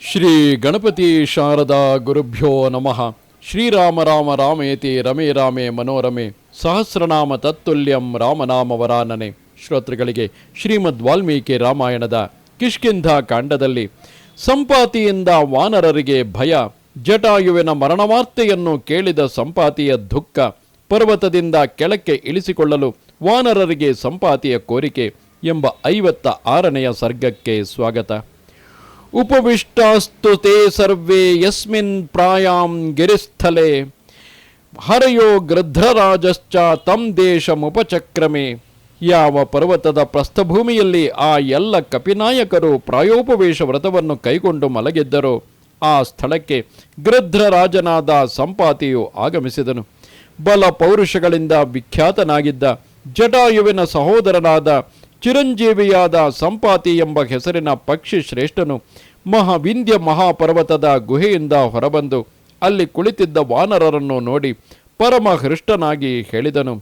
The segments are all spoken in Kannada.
ಶ್ರೀ ಗಣಪತಿ ಶಾರದಾ ಗುರುಭ್ಯೋ ನಮಃ. ಶ್ರೀರಾಮ ರಾಮ ರಾಮೇತಿ ರಮೇ ರಾಮೇ ಮನೋರಮೆ. ಸಹಸ್ರನಾಮ ತತ್ತುಲ್ಯಂ ರಾಮನಾಮವರಾನನೆ. ಶ್ರೋತೃಗಳಿಗೆ ಶ್ರೀಮದ್ ವಾಲ್ಮೀಕಿ ರಾಮಾಯಣದ ಕಿಷ್ಕಿಂಧ ಕಾಂಡದಲ್ಲಿ ಸಂಪಾತಿಯಿಂದ ವಾನರರಿಗೆ ಭಯ, ಜಟಾಯುವಿನ ಮರಣವಾರ್ತೆಯನ್ನು ಕೇಳಿದ ಸಂಪಾತಿಯ ದುಃಖ, ಪರ್ವತದಿಂದ ಕೆಳಕ್ಕೆ ಇಳಿಸಿಕೊಳ್ಳಲು ವಾನರರಿಗೆ ಸಂಪಾತಿಯ ಕೋರಿಕೆ ಎಂಬ ಐವತ್ತ ಆರನೆಯ ಸರ್ಗಕ್ಕೆ ಸ್ವಾಗತ. ಉಪವಿಷ್ಟಾಸ್ತು ತೇ ಸರ್ವೇ ಯಸ್ಮಿನ್ ಪ್ರಾಯಾಂ ಗಿರಿಸ್ಥಲೆ. ಹರಯೋ ಗೃಧ್ರರಾಜಶ್ಚ ತಂ ದೇಶಮುಪಚಕ್ರಮೆ. ಯಾವ ಪರ್ವತದ ಪ್ರಸ್ಥಭೂಮಿಯಲ್ಲಿ ಆ ಎಲ್ಲ ಕಪಿನಾಯಕರು ಪ್ರಾಯೋಪವೇಶ ವ್ರತವನ್ನು ಕೈಗೊಂಡು ಮಲಗಿದ್ದರು. ಆ ಸ್ಥಳಕ್ಕೆ ಗೃಧ್ರರಾಜನಾದ ಸಂಪಾತಿಯು ಆಗಮಿಸಿದನು. ಬಲ ಪೌರುಷಗಳಿಂದ ವಿಖ್ಯಾತನಾಗಿದ್ದ ಜಟಾಯುವಿನ ಸಹೋದರನಾದ ಚಿರಂಜೀವಿಯಾದ ಸಂಪಾತಿ ಎಂಬ ಹೆಸರಿನ ಪಕ್ಷಿ ಶ್ರೇಷ್ಠನು ಮಹಾವಿಂಧ್ಯ ಮಹಾಪರ್ವತದ ಗುಹೆಯಿಂದ ಹೊರಬಂದು ಅಲ್ಲಿ ಕುಳಿತಿದ್ದ ವಾನರರನ್ನು ನೋಡಿ ಪರಮ ಹೃಷ್ಟನಾಗಿ ಹೇಳಿದನು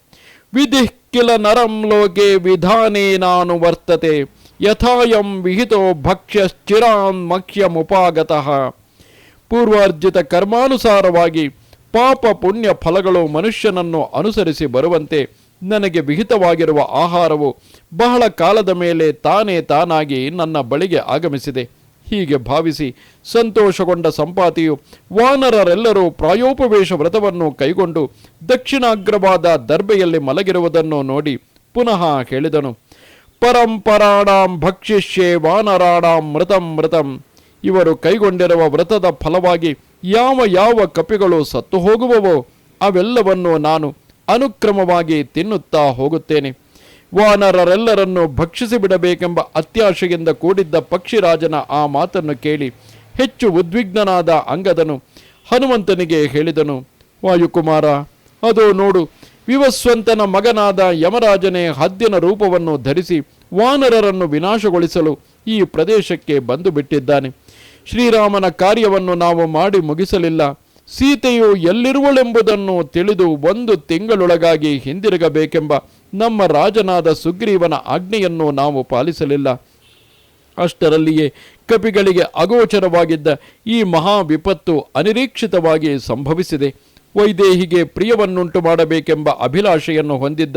ವಿಧಿ ಕಿಲ ನರಂ ಲೋಕೆ ವಿಧಾನೇ ನಾನು ವರ್ತತೆ, ಯಥಾಯಂ ವಿಹಿತೋ ಭಕ್ಷ್ಯಶ್ಚಿರಾನ್ ಮಕ್ಷ್ಯಮುಪಾಗತಃ. ಪೂರ್ವಾರ್ಜಿತ ಕರ್ಮಾನುಸಾರವಾಗಿ ಪಾಪ ಪುಣ್ಯ ಫಲಗಳು ಮನುಷ್ಯನನ್ನು ಅನುಸರಿಸಿ ಬರುವಂತೆ ನನಗೆ ವಿಹಿತವಾಗಿರುವ ಆಹಾರವು ಬಹಳ ಕಾಲದ ಮೇಲೆ ತಾನೇ ತಾನಾಗಿ ನನ್ನ ಬಳಿಗೆ ಆಗಮಿಸಿದೆ. ಹೀಗೆ ಭಾವಿಸಿ ಸಂತೋಷಗೊಂಡ ಸಂಪಾತಿಯು ವಾನರರೆಲ್ಲರೂ ಪ್ರಾಯೋಪವೇಶ ವ್ರತವನ್ನು ಕೈಗೊಂಡು ದಕ್ಷಿಣಾಗ್ರವಾದ ದರ್ಬೆಯಲ್ಲಿ ಮಲಗಿರುವುದನ್ನು ನೋಡಿ ಪುನಃ ಹೇಳಿದನು ಪರಂಪರಾಣಾಂ ಭಕ್ಷಿಷ್ಯೆ ವಾನರಾಣಾಂ ಮೃತಂ ಮೃತಂ. ಇವರು ಕೈಗೊಂಡಿರುವ ವ್ರತದ ಫಲವಾಗಿ ಯಾವ ಯಾವ ಕಪಿಗಳು ಸತ್ತು ಹೋಗುವವೋ ಅವೆಲ್ಲವನ್ನು ನಾನು ಅನುಕ್ರಮವಾಗಿ ತಿನ್ನುತ್ತಾ ಹೋಗುತ್ತೇನೆ. ವಾನರರೆಲ್ಲರನ್ನು ಭಕ್ಷಿಸಿ ಬಿಡಬೇಕೆಂಬ ಅತ್ಯಾಶೆಯಿಂದ ಕೂಡಿದ್ದ ಪಕ್ಷಿರಾಜನ ಆ ಮಾತನ್ನು ಕೇಳಿ ಹೆಚ್ಚು ಉದ್ವಿಗ್ನನಾದ ಅಂಗದನು ಹನುಮಂತನಿಗೆ ಹೇಳಿದನು, ವಾಯುಕುಮಾರ, ಅದು ನೋಡು, ವಿವಸ್ವಂತನ ಮಗನಾದ ಯಮರಾಜನೇ ಹದ್ದಿನ ರೂಪವನ್ನು ಧರಿಸಿ ವಾನರರನ್ನು ವಿನಾಶಗೊಳಿಸಲು ಈ ಪ್ರದೇಶಕ್ಕೆ ಬಂದು ಬಿಟ್ಟಿದ್ದಾನೆ ಶ್ರೀರಾಮನ ಕಾರ್ಯವನ್ನು ನಾವು ಮಾಡಿ ಮುಗಿಸಲಿಲ್ಲ. ಸೀತೆಯು ಎಲ್ಲಿರುವಳೆಂಬುದನ್ನು ತಿಳಿದು ಒಂದು ತಿಂಗಳೊಳಗಾಗಿ ಹಿಂದಿರುಗಬೇಕೆಂಬ ನಮ್ಮ ರಾಜನಾದ ಸುಗ್ರೀವನ ಆಜ್ಞೆಯನ್ನು ನಾವು ಪಾಲಿಸಲಿಲ್ಲ. ಅಷ್ಟರಲ್ಲಿಯೇ ಕಪಿಗಳಿಗೆ ಅಗೋಚರವಾಗಿದ್ದ ಈ ಮಹಾ ವಿಪತ್ತು ಅನಿರೀಕ್ಷಿತವಾಗಿ ಸಂಭವಿಸಿದೆ. ವೈದೇಹಿಗೆ ಪ್ರಿಯವನ್ನುಂಟು ಮಾಡಬೇಕೆಂಬ ಅಭಿಲಾಷೆಯನ್ನು ಹೊಂದಿದ್ದ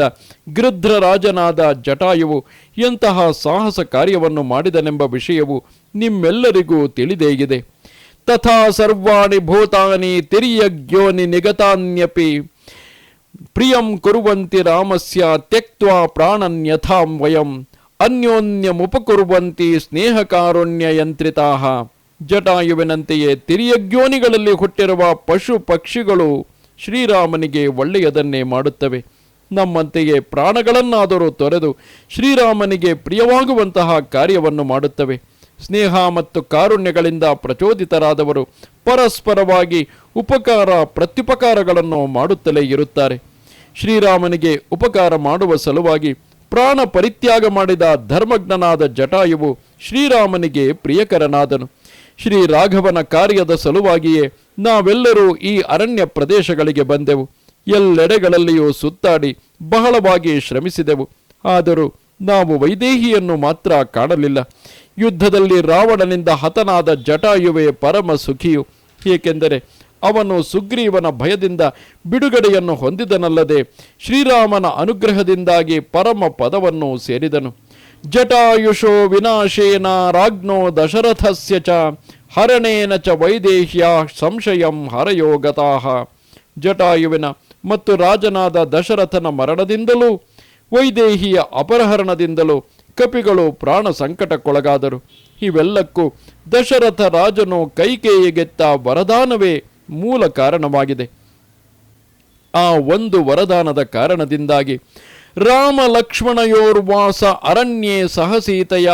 ಗೃಧ್ರರಾಜನಾದ ಜಟಾಯುವು ಎಂತಹ ಸಾಹಸ ಕಾರ್ಯವನ್ನು ಮಾಡಿದನೆಂಬ ವಿಷಯವು ನಿಮ್ಮೆಲ್ಲರಿಗೂ ತಿಳಿದೇಗಿದೆ ತಥಾ ಸರ್ವಾಣಿ ಭೂತಾನಿ ತಿರ್ಯಜ್ಞೋನಿ ನಿಗತಾನ್ಯಪಿ ಪ್ರಿಯಂ ಕುರುವಂತಿ ರಾಮಸ್ಯ ತೆಕ್ವಾ ಪ್ರಾಣನ್ಯಥಾಂ ವಯಂ ಅನ್ಯೋನ್ಯಮುಪಕುರುವಂತಿ ಸ್ನೇಹಕಾರುಣ್ಯಯಂತ್ರಿತಾ ಜಟಾಯುವಿನಂತೆಯೇ ತಿರಿಯಜ್ಞೋನಿಗಳಲ್ಲಿ ಹುಟ್ಟಿರುವ ಪಶು ಪಕ್ಷಿಗಳು ಶ್ರೀರಾಮನಿಗೆ ಒಳ್ಳೆಯದನ್ನೇ ಮಾಡುತ್ತವೆ. ನಮ್ಮಂತೆಯೇ ಪ್ರಾಣಗಳನ್ನಾದರೂ ತೊರೆದು ಶ್ರೀರಾಮನಿಗೆ ಪ್ರಿಯವಾಗುವಂತಹ ಕಾರ್ಯವನ್ನು ಮಾಡುತ್ತವೆ. ಸ್ನೇಹ ಮತ್ತು ಕಾರುಣ್ಯಗಳಿಂದ ಪ್ರಚೋದಿತರಾದವರು ಪರಸ್ಪರವಾಗಿ ಉಪಕಾರ ಪ್ರತ್ಯುಪಕಾರಗಳನ್ನು ಮಾಡುತ್ತಲೇ ಇರುತ್ತಾರೆ. ಶ್ರೀರಾಮನಿಗೆ ಉಪಕಾರ ಮಾಡುವ ಸಲುವಾಗಿ ಪ್ರಾಣ ಪರಿತ್ಯಾಗ ಮಾಡಿದ ಧರ್ಮಜ್ಞನಾದ ಜಟಾಯುವು ಶ್ರೀರಾಮನಿಗೆ ಪ್ರಿಯಕರನಾದನು. ಶ್ರೀ ರಾಘವನ ಕಾರ್ಯದ ಸಲುವಾಗಿಯೇ ನಾವೆಲ್ಲರೂ ಈ ಅರಣ್ಯ ಪ್ರದೇಶಗಳಿಗೆ ಬಂದೆವು. ಎಲ್ಲೆಡೆಗಳಲ್ಲಿಯೂ ಸುತ್ತಾಡಿ ಬಹಳವಾಗಿ ಶ್ರಮಿಸಿದೆವು. ಆದರೂ ನಾವು ವೈದೇಹಿಯನ್ನು ಮಾತ್ರ ಕಾಣಲಿಲ್ಲ. ಯುದ್ಧದಲ್ಲಿ ರಾವಣನಿಂದ ಹತನಾದ ಜಟಾಯುವೆ ಪರಮ ಸುಖಿಯು. ಏಕೆಂದರೆ ಅವನು ಸುಗ್ರೀವನ ಭಯದಿಂದ ಬಿಡುಗಡೆಯನ್ನು ಹೊಂದಿದನಲ್ಲದೆ ಶ್ರೀರಾಮನ ಅನುಗ್ರಹದಿಂದಾಗಿ ಪರಮ ಪದವನ್ನು ಸೇರಿದನು. ಜಟಾಯುಷೋ ವಿನಾಶೇನ ರಾಜ್ಞೋ ದಶರಥಸ್ಯ ಚ ಹರಣೇನ ಚ ವೈದೇಹ್ಯ ಸಂಶಯಂ ಹರಯೋಗತಾಹ. ಜಟಾಯುವಿನ ಮತ್ತು ರಾಜನಾದ ದಶರಥನ ಮರಣದಿಂದಲೂ, ವೈದೇಹಿಯ ಅಪಹರಣದಿಂದಲೂ ಕಪಿಗಳು ಪ್ರಾಣ ಸಂಕಟಕ್ಕೊಳಗಾದರು. ಇವೆಲ್ಲಕ್ಕೂ ದಶರಥ ರಾಜನು ಕೈಕೇಯಿಗೆತ್ತ ವರದಾನವೇ ಮೂಲ ಕಾರಣವಾಗಿದೆ. ಆ ಒಂದು ವರದಾನದ ಕಾರಣದಿಂದಾಗಿ ರಾಮ ಲಕ್ಷ್ಮಣಯೋರ್ವಾಸ ಅರಣ್ಯೇ ಸಹ ಸೀತೆಯ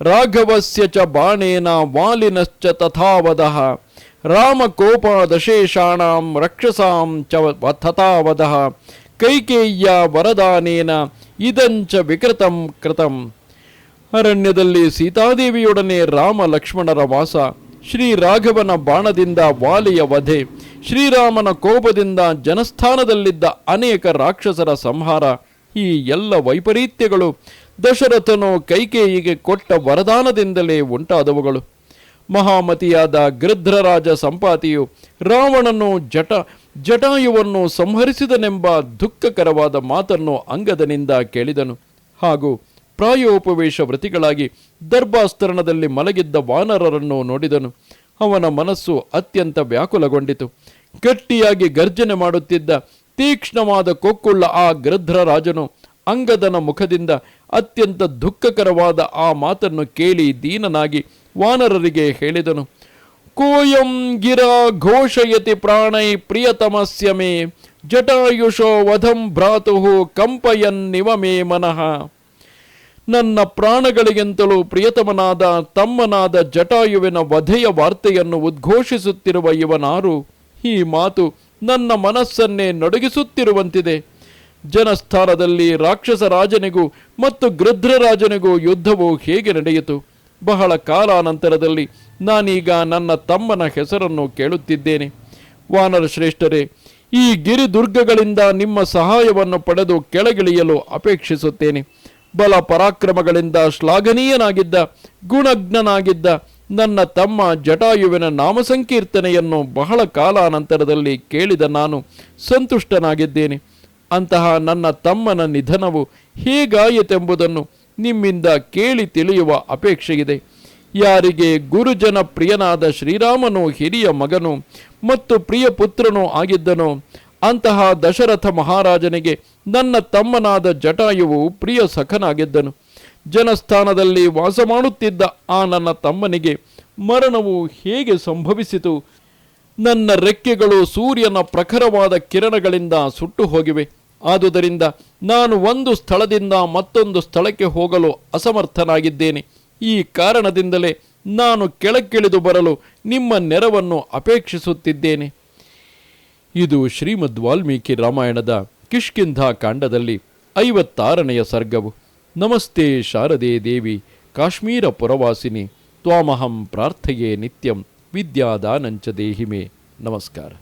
ರಾಘವಸ್ಯ ಚ ಬಾಣೇನ ವಾಲಿನಶ್ಚ ತಥಾವದಃ. ರಾಮ ಕೋಪಾದಶೇಷಾಣಾಂ ರಕ್ಷಸಾಂ ಚ ತಥಾವದಃ. ಕೈಕೇಯ್ಯ ವರದಾನೇನ ಇದಂಚ ವಿಕೃತಂ ಕೃತಂ. ಅರಣ್ಯದಲ್ಲಿ ಸೀತಾದೇವಿಯೊಡನೆ ರಾಮ ಲಕ್ಷ್ಮಣರ ವಾಸ. ಶ್ರೀ ರಾಘವನ ಬಾಣದಿಂದ ವಾಲಿಯ ವಧೆ. ಶ್ರೀರಾಮನ ಕೋಪದಿಂದ ಜನಸ್ಥಾನದಲ್ಲಿದ್ದ ಅನೇಕ ರಾಕ್ಷಸರ ಸಂಹಾರ. ಈ ಎಲ್ಲ ವೈಪರೀತ್ಯಗಳು ದಶರಥನು ಕೈಕೇಯಿಗೆ ಕೊಟ್ಟ ವರದಾನದಿಂದಲೇ ಉಂಟಾದವುಗಳು. ಮಹಾಮತಿಯಾದ ಗೃಧ್ರರಾಜ ಸಂಪಾತಿಯು ರಾವಣನು ಜಟ, ಜಟಾಯುವನ್ನು ಸಂಹರಿಸಿದನೆಂಬ ದುಃಖಕರವಾದ ಮಾತನ್ನು ಅಂಗದನಿಂದ ಕೇಳಿದನು. ಹಾಗೂ ಪ್ರಾಯೋಪವೇಶ ವ್ರತಿಗಳಾಗಿ ದರ್ಭಾಸ್ತರಣದಲ್ಲಿ ಮಲಗಿದ್ದ ವಾನರರನ್ನು ನೋಡಿದನು. ಅವನ ಮನಸ್ಸು ಅತ್ಯಂತ ವ್ಯಾಕುಲಗೊಂಡಿತು. ಗಟ್ಟಿಯಾಗಿ ಗರ್ಜನೆ ಮಾಡುತ್ತಿದ್ದ ತೀಕ್ಷ್ಣವಾದ ಕೊಕ್ಕುಳ್ಳ ಆ ಗೃಧ್ರ ರಾಜನು ಅಂಗದನ ಮುಖದಿಂದ ಅತ್ಯಂತ ದುಃಖಕರವಾದ ಆ ಮಾತನ್ನು ಕೇಳಿ ದೀನನಾಗಿ ವಾನರರಿಗೆ ಹೇಳಿದನು. ಕೋಯಂ ಗಿರ ಘೋಷಯತಿ ಪ್ರಾಣೈ ಪ್ರಿಯತಮಸ್ಯ ಮೇ ಜಟಾಯುಷೋ ವಧಂ ಭ್ರಾತು ಕಂಪಯನ್ನಿವ ಮೇ ಮನಃ. ನನ್ನ ಪ್ರಾಣಗಳಿಗಿಂತಲೂ ಪ್ರಿಯತಮನಾದ ತಮ್ಮನಾದ ಜಟಾಯುವಿನ ವಧೆಯ ವಾರ್ತೆಯನ್ನು ಉದ್ಘೋಷಿಸುತ್ತಿರುವ ಇವನಾರು, ಈ ಮಾತು ನನ್ನ ಮನಸ್ಸನ್ನೇ ನಡುಗಿಸುತ್ತಿರುವಂತಿದೆ. ಜನಸ್ಥಾನದಲ್ಲಿ ರಾಕ್ಷಸ ರಾಜನಿಗೂ ಮತ್ತು ಗೃಧ್ರರಾಜನಿಗೂ ಯುದ್ಧವು ಹೇಗೆ ನಡೆಯಿತು? ಬಹಳ ಕಾಲಾನಂತರದಲ್ಲಿ ನಾನೀಗ ನನ್ನ ತಮ್ಮನ ಹೆಸರನ್ನು ಕೇಳುತ್ತಿದ್ದೇನೆ. ವಾನರ ಶ್ರೇಷ್ಠರೇ, ಈ ಗಿರಿದುರ್ಗಗಳಿಂದ ನಿಮ್ಮ ಸಹಾಯವನ್ನು ಪಡೆದು ಕೆಳಗಿಳಿಯಲು ಅಪೇಕ್ಷಿಸುತ್ತೇನೆ. ಬಲ ಪರಾಕ್ರಮಗಳಿಂದ ಶ್ಲಾಘನೀಯನಾಗಿದ್ದ, ಗುಣಜ್ಞನಾಗಿದ್ದ ನನ್ನ ತಮ್ಮ ಜಟಾಯುವಿನ ನಾಮಸಂಕೀರ್ತನೆಯನ್ನು ಬಹಳ ಕಾಲಾನಂತರದಲ್ಲಿ ಕೇಳಿದ ನಾನು ಸಂತುಷ್ಟನಾಗಿದ್ದೇನೆ. ಅಂತಹ ನನ್ನ ತಮ್ಮನ ನಿಧನವು ಹೇಗಾಯಿತೆಂಬುದನ್ನು ನಿಮ್ಮಿಂದ ಕೇಳಿ ತಿಳಿಯುವ ಅಪೇಕ್ಷೆಯಿದೆ. ಯಾರಿಗೆ ಗುರುಜನ ಪ್ರಿಯನಾದ ಶ್ರೀರಾಮನು ಹಿರಿಯ ಮಗನು ಮತ್ತು ಪ್ರಿಯ ಪುತ್ರನೂ ಆಗಿದ್ದನೋ ಅಂತಹ ದಶರಥ ಮಹಾರಾಜನಿಗೆ ನನ್ನ ತಮ್ಮನಾದ ಜಟಾಯುವು ಪ್ರಿಯ ಸಖನಾಗಿದ್ದನು. ಜನಸ್ಥಾನದಲ್ಲಿ ವಾಸ ಮಾಡುತ್ತಿದ್ದ ಆ ನನ್ನ ತಮ್ಮನಿಗೆ ಮರಣವು ಹೇಗೆ ಸಂಭವಿಸಿತು? ನನ್ನ ರೆಕ್ಕೆಗಳು ಸೂರ್ಯನ ಪ್ರಖರವಾದ ಕಿರಣಗಳಿಂದ ಸುಟ್ಟು ಹೋಗಿವೆ. ಆದುದರಿಂದ ನಾನು ಒಂದು ಸ್ಥಳದಿಂದ ಮತ್ತೊಂದು ಸ್ಥಳಕ್ಕೆ ಹೋಗಲು ಅಸಮರ್ಥನಾಗಿದ್ದೇನೆ. ಈ ಕಾರಣದಿಂದಲೇ ನಾನು ಕೆಳಕ್ಕಿಳಿದು ಬರಲು ನಿಮ್ಮ ನೆರವನ್ನು ಅಪೇಕ್ಷಿಸುತ್ತಿದ್ದೇನೆ. ಇದು ಶ್ರೀಮದ್ ವಾಲ್ಮೀಕಿ ರಾಮಾಯಣದ ಕಿಷ್ಕಿಂಧ ಕಾಂಡದಲ್ಲಿ ಐವತ್ತಾರನೆಯ ಸರ್ಗವು. ನಮಸ್ತೆ ಶಾರದೆ ದೇವಿ, ಕಾಶ್ಮೀರ ಪುರವಾಸಿನಿ, ತ್ವಾಮಹಂ ಪ್ರಾರ್ಥಯೇ ನಿತ್ಯಂ ವಿದ್ಯಾದಾನಂಚ ದೇಹಿಮೆ. ನಮಸ್ಕಾರ.